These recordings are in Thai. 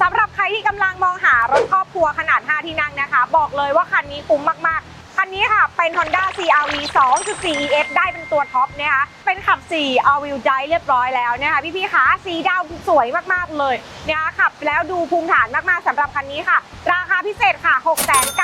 สำหรับใครที่กำลังมองหารถครอบครัวขนาด 5 ที่นั่งนะคะ บอกเลยว่าคันนี้คุ้มมากๆ คันนี้ค่ะเป็น Honda CRV 2.4 ES ได้เป็นตัวท็อปนะคะเป็นขับ 4 all wheel drive เรียบร้อยแล้วนะคะพี่ๆคะสีดำสวยมากๆเลยนะคะขับแล้วดูภูมิฐานมากๆสำหรับคันนี้ค่ะ ราคาพิเศษค่ะ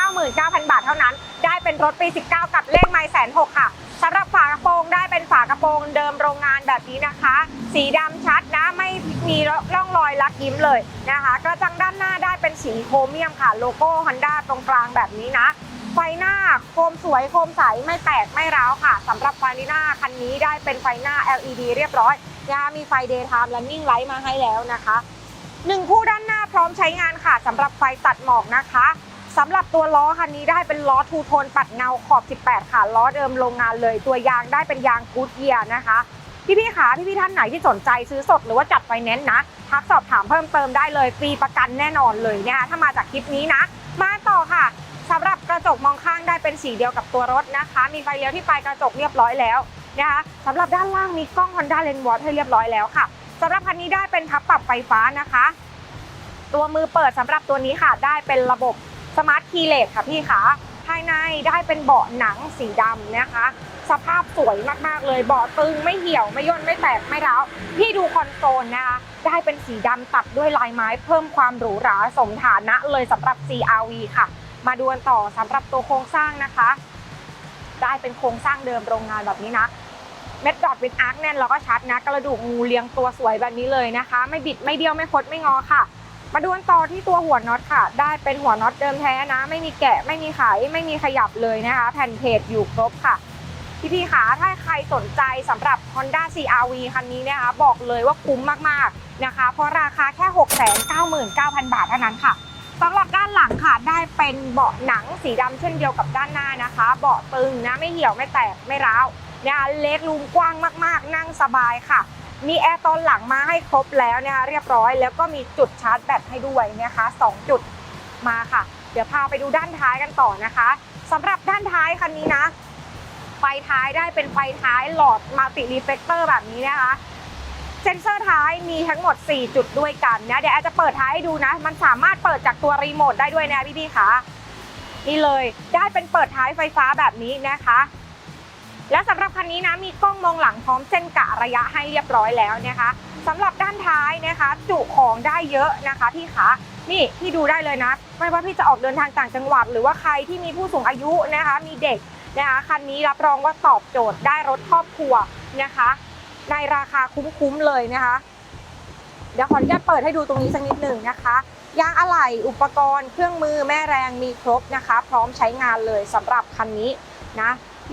699,000 บาทเท่านั้น ได้เป็นรถปี 19 กับเลขไมล์แสนหค่ะ สำหรับฝากระโปรงได้เป็นฝากระโปรงเดิมโรงงานแบบนี้นะคะ สีดำชัดนะไม่มีร่องรอยลักยิ้มเลยนะคะกระจังด้านหน้าได้เป็นสีโครเมียมค่ะโลโก้ Honda ตรงกลางแบบนี้นะไฟหน้าโคมสวยโคมใสไม่แตกไม่ร้าวค่ะสำหรับไฟหน้าคันนี้ได้เป็นไฟหน้า LED เรียบร้อยนะคะมีไฟ daytime running light มาให้แล้วนะคะหนึ่งคู่ด้านหน้าพร้อมใช้งานค่ะสำหรับไฟตัดหมอกนะคะ สำหรับตัวล้อคันนี้ได้เป็นล้อทูโทนปัดเงาขอบ 18 ค่ะ ล้อเดิมโรงงานเลย ตัวยางได้เป็นยางกูดเยียนะคะ พี่ๆขาพี่ๆท่านไหนที่สนใจซื้อสดหรือว่าจัดไฟแนนซ์นะ ทักสอบถามเพิ่มเติมได้เลยฟรีประกันแน่นอนเลยนะคะถ้ามาจากคลิปนี้นะ มาต่อค่ะสำหรับกระจกมองข้างได้เป็นสีเดียวกับตัวรถนะคะ มีไฟเลี้ยวที่ปลายกระจกเรียบร้อยแล้วนะคะสำหรับด้านล่างมีกล้อง Honda Lens Watch ให้เรียบร้อยแล้วค่ะสำหรับคันนี้ได้เป็นพับปรับไฟฟ้านะคะ ตัวมือเปิดสำหรับตัวนี้ค่ะ ได้เป็นระบบ สมาร์ทคีเลสค่ะพี่ขาภายในได้เป็นเบาะหนังสีดำนะคะ สภาพสวยมากๆเลยเบาะตึงไม่เหี่ยวไม่ย่นไม่แตกไม่ร้าวพี่ดูคอนโซลนะคะ ได้เป็นสีดำตัดด้วยลายไม้เพิ่มความหรูหราสมฐานะเลยสำหรับ CRV ค่ะ มาดูกันต่อสำหรับตัวโครงสร้างนะคะ ได้เป็นโครงสร้างเดิมโรงงานแบบนี้นะเม็ดดอทวิดอาร์คแน่นแล้วก็ชัดนะ กระดูกงูเรียงตัวสวยแบบนี้เลยนะคะ ไม่บิดไม่เบี้ยวไม่คดไม่งอค่ะ มาดูกันต่อที่ตัวหัวน็อต ค่ะ ได้เป็นหัวน็อตเดิมแท้นะ ไม่มีแกะไม่มีไขไม่มีขยับเลยนะคะ แผ่นเพจอยู่ครบค่ะพี่พี่คะถ้าใครสนใจสำหรับ Honda CRV คันนี้นะคะ บอกเลยว่าคุ้มมากๆนะคะ เพราะราคาแค่ 699,000 บาทเท่านั้นค่ะสำหรับด้านหลังค่ะได้เป็นเบาะหนังสีดำเช่นเดียวกับด้านหน้านะคะ เบาะตึงนะไม่เหี่ยวไม่แตกไม่ร้าวนะคะเล็กรูมกว้างมากๆ นั่งสบายค่ะ มีแอร์ตอนหลังมาให้ครบแล้วนะคะเรียบร้อย แล้วก็มีจุดชาร์จแบตให้ด้วยนะคะสองจุดมาค่ะ เดี๋ยวพาไปดูด้านท้ายกันต่อนะคะสำหรับด้านท้ายคันนี้นะ ไฟท้ายได้เป็นไฟท้ายหลอดมัลติรีเฟกเตอร์แบบนี้นะคะเซนเซอร์ท้ายมีทั้งหมด 4 จุดด้วยกันนะเดี๋ยวแอร์จะเปิดท้ายให้ดูนะ มันสามารถเปิดจากตัวรีโมทได้ด้วยนะพี่ๆค่ะนี่เลยได้เป็นเปิดท้ายไฟฟ้าแบบนี้นะคะ และสำหรับคันนี้นะมีกล้องมองหลังพร้อมเส้นกะระยะให้เรียบร้อยแล้วนะคะสำหรับด้านท้ายนะคะ จุของได้เยอะนะคะพี่คะนี่ที่ดูได้เลยนะ ไม่ว่าพี่จะออกเดินทางต่างจังหวัด หรือว่าใครที่มีผู้สูงอายุนะคะ มีเด็กนะคะคันนี้รับรองว่าตอบโจทย์ได้รถครอบครัวนะคะ ในราคาคุ้มๆเลยนะคะ เดี๋ยวขออนุญาตเปิดให้ดูตรงนี้สักนิดหนึ่งนะคะยางอะไหล่อุปกรณ์เครื่องมือแม่แรงมีครบนะคะ พร้อมใช้งานเลยสำหรับคันนี้นะ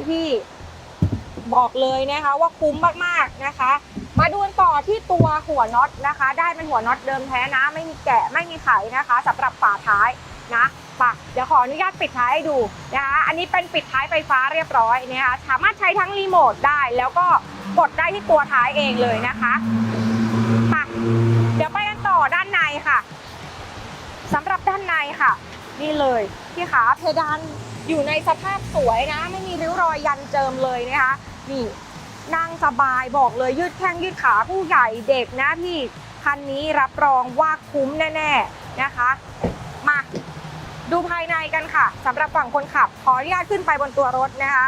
พี่ๆ บอกเลยนะคะว่าคุ้มมากๆนะคะ มาดูกันต่อที่ตัวหัวน็อตนะคะ ได้เป็นหัวน็อตเดิมแท้นะ ไม่มีแกะไม่มีไขนะคะสำหรับฝาท้ายนะปะเดี๋ยวขออนุญาตปิดท้ายให้ดูนะคะอันนี้เป็นปิดท้ายไฟฟ้าเรียบร้อยนะคะสามารถใช้ทั้งรีโมทได้แล้วก็กดได้ที่ตัวท้ายเองเลยนะคะปะเดี๋ยวไปกันต่อด้านในค่ะสำหรับด้านในค่ะ นี่เลยพี่ขาเพดานอยู่ในสภาพสวยนะ ไม่มีริ้วรอยยันเจิมเลยนะคะ นี่นั่งสบายบอกเลยยืดแข้งยืดขาผู้ใหญ่เด็กนะพี่ คันนี้รับรองว่าคุ้มแน่ๆนะคะ มาดูภายในกันค่ะสำหรับฝั่งคนขับ ขออนุญาตขึ้นไปบนตัวรถนะคะ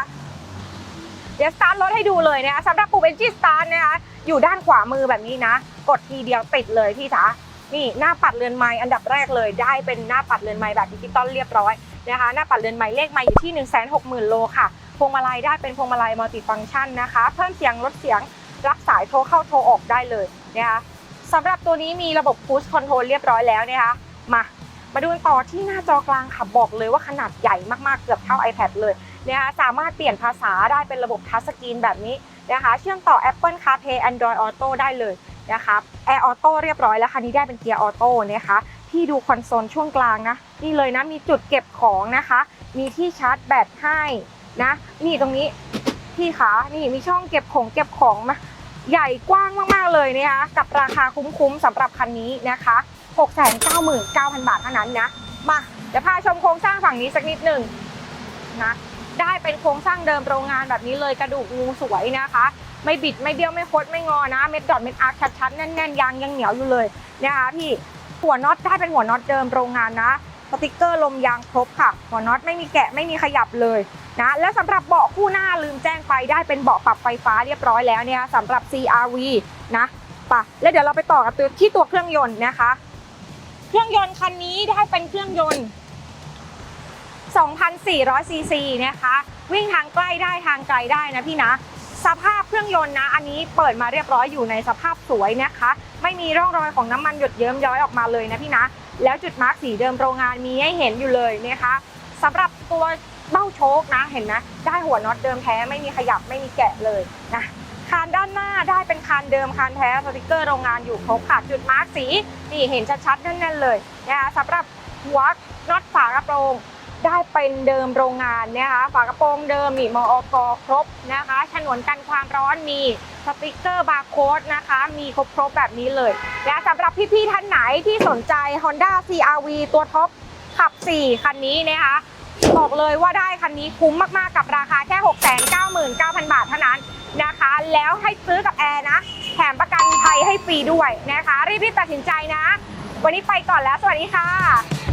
เดี๋ยวสตาร์ทรถให้ดูเลยนะคะสำหรับปุ่ม Engine Start นะคะอยู่ด้านขวามือแบบนี้นะ กดทีเดียวติดเลยพี่จ๋านี่หน้าปัดเรือนไม้อันดับแรกเลย ได้เป็นหน้าปัดเรือนไม้แบบดิจิตอลเรียบร้อยนะคะ หน้าปัดเรือนไม้เลขไม้อยู่ที่ 1 6 0 0 0 0โลค่ะ พวงมาลัยได้เป็นพวงมาลัยมัลติฟังก์ชันนะคะ เพิ่มเสียงลดเสียงรับสายโทรเข้าโทรออกได้เลยนะคะสำหรับตัวนี้มีระบบ Push Control เรียบร้อยแล้วนะคะมามาดูกันต่อที่หน้าจอกลางค่ะบอกเลยว่าขนาดใหญ่มากๆเกือบเท่า iPad เลยนะคะสามารถเปลี่ยนภาษาได้เป็นระบบทัชสกรีนแบบนี้นะคะเชื่อมต่อ Apple CarPlay Android Auto ได้เลยนะคะ Air Auto เรียบร้อยแล้วคันนี้ได้เป็นเกียร์ออโต้นะคะที่ดูคอนโซลช่วงกลางนะนี่เลยนะมีจุดเก็บของนะคะ มีที่ชาร์จแบตให้ นะนี่ตรงนี้พี่ขานี่มีช่องเก็บของเก็บของมาใหญ่กว้างมากๆเลยนะคะกับราคาคุ้มๆสำหรับคันนี้นะคะ 699,000 บาทเท่านั้นนะมาเดี๋ยวพาชมโครงสร้างฝั่งนี้สักนิดหนึ่งนะได้เป็นโครงสร้างเดิมโรงงานแบบนี้เลยกระดูกงูสวยนะคะ ไม่บิดไม่เบี้ยวไม่คดไม่งอนะ เม็ดดอทเม็ดอาร์คชัดๆแน่นๆยางยังเหนียวอยู่เลยนะคะพี่หัวน็อตได้เป็นหัวน็อตเดิมโรงงานนะ สติกเกอร์ลมยางครบค่ะหัวน็อตไม่มีแกะไม่มีขยับเลยนะและสำหรับเบาะคู่หน้าลืมแจ้งไปได้เป็นเบาะปรับไฟฟ้าเรียบร้อยแล้วเนี่ยสำหรับ CRV นะปะแล้วเดี๋ยวเราไปต่อกับตัวที่ตัวเครื่องยนต์นะคะ เครื่องยนต์คันนี้ได้เป็นเครื่องยนต์ 2,400ซีซีนะคะ วิ่งทางใกล้ได้ทางไกลได้นะพี่นะ สภาพเครื่องยนต์นะ อันนี้เปิดมาเรียบร้อยอยู่ในสภาพสวยนะคะ ไม่มีร่องรอยของน้ำมันหยดเยิ้มย้อยออกมาเลยนะพี่นะ แล้วจุดมาร์กสีเดิมโรงงานมีให้เห็นอยู่เลยนะคะสำหรับตัวเบ้าโชคนะเห็นไหมได้หัวน็อตเดิมแท้ไม่มีขยับไม่มีแกะเลยนะคานด้านหน้าได้เป็นคานเดิมคานแท้สติกเกอร์โรงงานอยู่ครบค่ะจุดมาร์กสีนี่เห็นชัดๆแน่นๆเลยนะคะสำหรับหัวน็อตฝากระโปรง ได้เป็นเดิมโรงงานนะคะฝากระโปรงเดิมมีมอกครบนะคะฉนวนกันความร้อนมีสติกเกอร์บาร์โค้ดนะคะ มีครบครบแบบนี้เลยนะสำหรับพี่ๆท่านไหนที่สนใจ Honda CRV ตัวท็อปขับ 4 คันนี้นะคะ บอกเลยว่าได้คันนี้คุ้มมากๆกับราคาแค่ 699,000 บาทเท่านั้นนะคะ แล้วให้ซื้อกับแอร์นะ แถมประกันภัยให้ฟรีด้วยนะคะ รีบๆตัดสินใจนะ วันนี้ไปก่อนแล้ว สวัสดีค่ะ